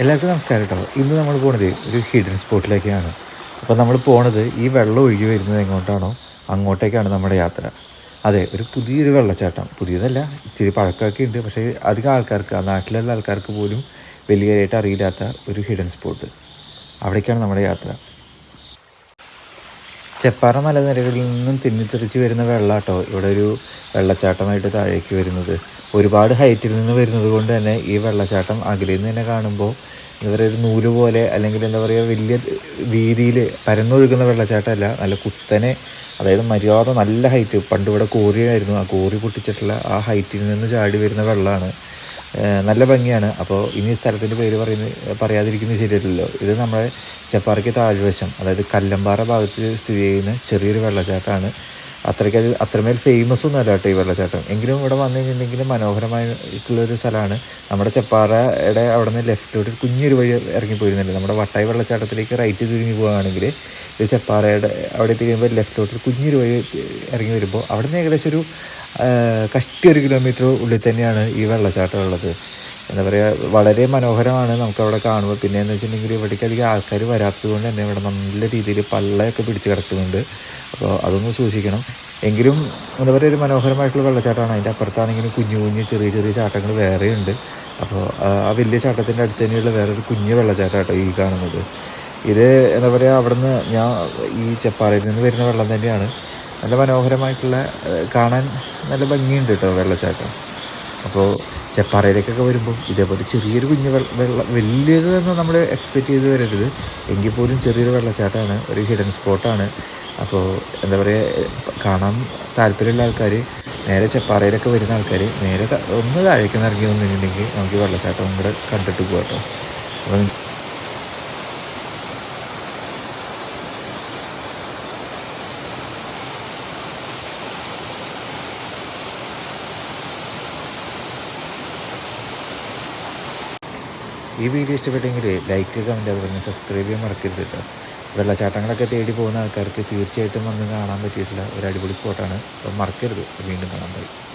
എല്ലാവർക്കും നമസ്കാരം കേട്ടോ. ഇന്ന് നമ്മൾ പോണത് ഒരു ഹിഡൻ സ്പോട്ടിലേക്കാണ് അപ്പോൾ നമ്മൾ പോണത് ഈ വെള്ളം ഒഴുകി വരുന്നത് എങ്ങോട്ടാണോ അങ്ങോട്ടേക്കാണ് നമ്മുടെ യാത്ര. അതെ ഒരു പുതിയൊരു വെള്ളച്ചാട്ടം. പുതിയതല്ല ഇച്ചിരി പഴക്കമൊക്കെ ഉണ്ട്. പക്ഷേ അധികം ആൾക്കാർക്ക് ആ നാട്ടിലുള്ള ആൾക്കാർക്ക് പോലും വലിയതായിട്ട് അറിയില്ലാത്ത ഒരു ഹിഡൻ സ്പോട്ട് അവിടേക്കാണ് നമ്മുടെ യാത്ര. ചെപ്പാറ മലനിരകളിൽ നിന്നും തിന്നിത്തെറിച്ച് വരുന്ന വെള്ളാട്ടോ. ഇവിടെ ഒരു വെള്ളച്ചാട്ടമായിട്ട് താഴേക്ക് വരുന്നത്. ഒരുപാട് ഹൈറ്റിൽ നിന്ന് വരുന്നത് കൊണ്ട് തന്നെ ഈ വെള്ളച്ചാട്ടം അകലിൽ നിന്ന് തന്നെ കാണുമ്പോൾ എന്താ പറയുക ഒരു നൂൽ പോലെ അല്ലെങ്കിൽ എന്താ പറയുക വലിയ വീതിയിൽ പരന്നൊഴുകുന്ന വെള്ളച്ചാട്ടമല്ല. നല്ല കുത്തനെ അതായത് മര്യാദ നല്ല ഹൈറ്റ് പണ്ട് ഇവിടെ കോറിയായിരുന്നു ആ കോറി പൊട്ടിച്ചിട്ടുള്ള ആ ഹൈറ്റിൽ നിന്ന് ചാടി വരുന്ന വെള്ളമാണ്. നല്ല ഭംഗിയാണ്. അപ്പോൾ ഇനി സ്ഥലത്തിന്റെ പേര് പറയുന്നത് പറയാതിരിക്കുന്നത് ശരിയല്ലല്ലോ. ഇത് നമ്മുടെ ചെപ്പാറയ്ക്ക് താഴ്വശം അതായത് കല്ലമ്പാറ ഭാഗത്ത് സ്ഥിതി ചെയ്യുന്ന ചെറിയൊരു വെള്ളച്ചാട്ടമാണ്. അത്രയ്ക്ക് അത്രമേൽ ഫേമസ് ഒന്നും അല്ല കേട്ടോ ഈ വെള്ളച്ചാട്ടം. എങ്കിലും ഇവിടെ വന്നു കഴിഞ്ഞിട്ടുണ്ടെങ്കിൽ മനോഹരമായിട്ടുള്ളൊരു സ്ഥലമാണ്. നമ്മുടെ ചെപ്പാറയുടെ അവിടെ നിന്ന് ലെഫ്റ്റോട്ട് ഒരു കുഞ്ഞൊരു വഴി ഇറങ്ങി പോയിരുന്നില്ല നമ്മുടെ വട്ടായി വെള്ളച്ചാട്ടത്തിലേക്ക് റൈറ്റ് തിരിഞ്ഞ് പോവുകയാണെങ്കിൽ ഇത് ചെപ്പാറയുടെ അവിടെ തിരിയുമ്പോൾ ലെഫ്റ്റിലോട്ട് കുഞ്ഞൊരു വഴി ഇറങ്ങി വരുമ്പോൾ അവിടെ നിന്ന് ഏകദേശം ഒരു കഷ്ടി ഒരു കിലോമീറ്റർ ഉള്ളിൽ തന്നെയാണ് ഈ വെള്ളച്ചാട്ടം ഉള്ളത്. എന്താ പറയുക വളരെ മനോഹരമാണ് നമുക്ക് അവിടെ കാണുമ്പോൾ. പിന്നെ എന്ന് വെച്ചിട്ടുണ്ടെങ്കിൽ ഇവിടേക്ക് അധികം ആൾക്കാർ വരാത്തത് കൊണ്ട് തന്നെ ഇവിടെ നല്ല രീതിയിൽ പള്ളയൊക്കെ പിടിച്ച് കിടക്കുന്നുണ്ട്. അപ്പോൾ അതൊന്ന് സൂക്ഷിക്കണം. എങ്കിലും എന്താ പറയുക ഒരു മനോഹരമായിട്ടുള്ള വെള്ളച്ചാട്ടമാണ്. അതിന്റെ അപ്പുറത്താണെങ്കിലും കുഞ്ഞു കുഞ്ഞു ചെറിയ ചെറിയ ചാട്ടങ്ങൾ വേറെയുണ്ട്. അപ്പോൾ ആ- വലിയ ചാട്ടത്തിന്റെ അടുത്ത് തന്നെയുള്ള വേറൊരു കുഞ്ഞു വെള്ളച്ചാട്ടം ഈ കാണുന്നത്. ഇത് എന്താ പറയുക അവിടുന്ന് ഞാൻ ഈ ചെപ്പാറയിൽ നിന്ന് വരുന്ന വെള്ളം തന്നെയാണ്. നല്ല മനോഹരമായിട്ടുള്ള കാണാൻ നല്ല ഭംഗിയുണ്ട് കേട്ടോ വെള്ളച്ചാട്ടം. അപ്പോൾ ചെപ്പാറയിലേക്കൊക്കെ വരുമ്പോൾ ഇതേപോലെ ചെറിയൊരു കുഞ്ഞ് വെള്ളം വലിയത് എന്ന് നമ്മൾ എക്സ്പെക്റ്റ് ചെയ്ത് വരരുത്. എങ്കിൽ പോലും ചെറിയൊരു വെള്ളച്ചാട്ടമാണ് ഒരു ഹിഡൻ സ്പോട്ടാണ് അപ്പോൾ എന്താ പറയുക കാണാൻ താല്പര്യമുള്ള ആൾക്കാർ നേരെ ചെപ്പാറയിലൊക്കെ വരുന്ന ആൾക്കാർ നേരെ ഒന്ന് താഴേക്ക് നിറങ്ങി വന്നിട്ടുണ്ടെങ്കിൽ നമുക്ക് വെള്ളച്ചാട്ടം കൂടെ കണ്ടിട്ട് പോകാം കേട്ടോ അപ്പോൾ ഈ വീഡിയോ ഇഷ്ടപ്പെട്ടെങ്കിൽ ലൈക്ക് കമന്റ് അതുപോലെ സബ്സ്ക്രൈബ് ചെയ്യാൻ മറക്കരുത് കേട്ടോ വെള്ളച്ചാട്ടങ്ങളൊക്കെ തേടി പോകുന്ന ആൾക്കാർക്ക് തീർച്ചയായിട്ടും വന്ന് കാണാൻ പറ്റിയിട്ടുള്ള ഒരു അടിപൊളി സ്പോട്ടാണ് അപ്പോൾ മറക്കരുത്. വീണ്ടും കാണാൻ പറ്റും